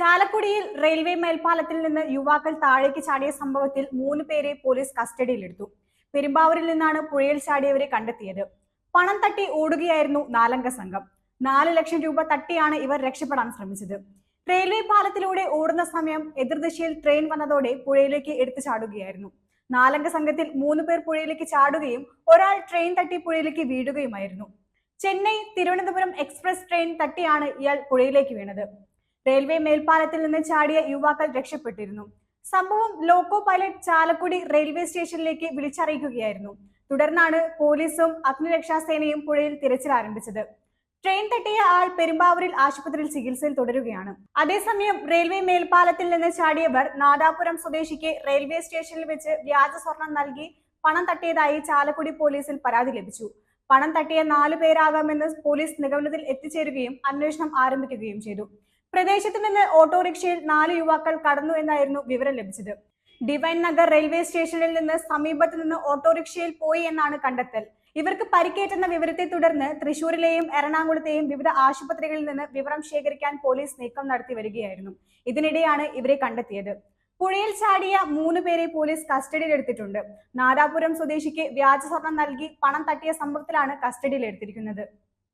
ചാലക്കുടിയിൽ റെയിൽവേ മേൽപ്പാലത്തിൽ നിന്ന് യുവാക്കൾ താഴേക്ക് ചാടിയ സംഭവത്തിൽ മൂന്ന് പേരെ പോലീസ് കസ്റ്റഡിയിലെടുത്തു. പെരുമ്പാവൂരിൽ നിന്നാണ് പുഴയിൽ ചാടിയവരെ കണ്ടെത്തിയത്. പണം തട്ടി ഓടുകയായിരുന്നു നാലംഗ സംഘം. നാല് ലക്ഷം രൂപ തട്ടിയാണ് ഇവർ രക്ഷപ്പെടാൻ ശ്രമിച്ചത്. റെയിൽവേ പാലത്തിലൂടെ ഓടുന്ന സമയം എതിർദിശയിൽ ട്രെയിൻ വന്നതോടെ പുഴയിലേക്ക് എടുത്തു ചാടുകയായിരുന്നു. നാലംഗ സംഘത്തിൽ മൂന്ന് പേർ പുഴയിലേക്ക് ചാടുകയും ഒരാൾ ട്രെയിൻ തട്ടി പുഴയിലേക്ക് വീഴുകയുമായിരുന്നു. ചെന്നൈ തിരുവനന്തപുരം എക്സ്പ്രസ് ട്രെയിൻ തട്ടിയാണ് ഇയാൾ പുഴയിലേക്ക് വീണത്. റെയിൽവേ മേൽപ്പാലത്തിൽ നിന്ന് ചാടിയ യുവാക്കൾ രക്ഷപ്പെട്ടിരുന്നു. സംഭവം ലോക്കോ പൈലറ്റ് ചാലക്കുടി റെയിൽവേ സ്റ്റേഷനിലേക്ക് വിളിച്ചറിയിക്കുകയായിരുന്നു. തുടർന്നാണ് പോലീസും അഗ്നിരക്ഷാസേനയും പുഴയിൽ തിരച്ചിൽ ആരംഭിച്ചത്. ട്രെയിൻ തട്ടിയ ആൾ പെരുമ്പാവൂരിൽ ആശുപത്രിയിൽ ചികിത്സയിൽ തുടരുകയാണ്. അതേസമയം റെയിൽവേ മേൽപ്പാലത്തിൽ നിന്ന് ചാടിയവർ നാദാപുരം സ്വദേശിക്ക് റെയിൽവേ സ്റ്റേഷനിൽ വെച്ച് വ്യാജ സ്വർണം നൽകി പണം തട്ടിയതായി ചാലക്കുടി പോലീസിൽ പരാതി ലഭിച്ചു. പണം തട്ടിയ നാലു പേരാകാമെന്ന് പോലീസ് നിഗമനത്തിൽ എത്തിച്ചേരുകയും അന്വേഷണം ആരംഭിക്കുകയും ചെയ്തു. പ്രദേശത്ത് നിന്ന് ഓട്ടോറിക്ഷയിൽ നാല് യുവാക്കൾ കടന്നു എന്നായിരുന്നു വിവരം ലഭിച്ചത്. ഡിവൈൻ നഗർ റെയിൽവേ സ്റ്റേഷനിൽ നിന്ന് സമീപത്ത് നിന്ന് ഓട്ടോറിക്ഷയിൽ പോയി എന്നാണ് കണ്ടെത്തൽ. ഇവർക്ക് പരിക്കേറ്റെന്ന വിവരത്തെ തുടർന്ന് തൃശൂരിലെയും എറണാകുളത്തെയും വിവിധ ആശുപത്രികളിൽ നിന്ന് വിവരം ശേഖരിക്കാൻ പോലീസ് നീക്കം നടത്തി വരികയായിരുന്നു. ഇതിനിടെയാണ് ഇവരെ കണ്ടെത്തിയത്. പുഴയിൽ ചാടിയ മൂന്ന് പേരെ പോലീസ് കസ്റ്റഡിയിലെടുത്തിട്ടുണ്ട്. നാദാപുരം സ്വദേശിക്ക് വ്യാജ സ്വർണം നൽകി പണം തട്ടിയ സംഭവത്തിലാണ് കസ്റ്റഡിയിലെടുത്തിരിക്കുന്നത്.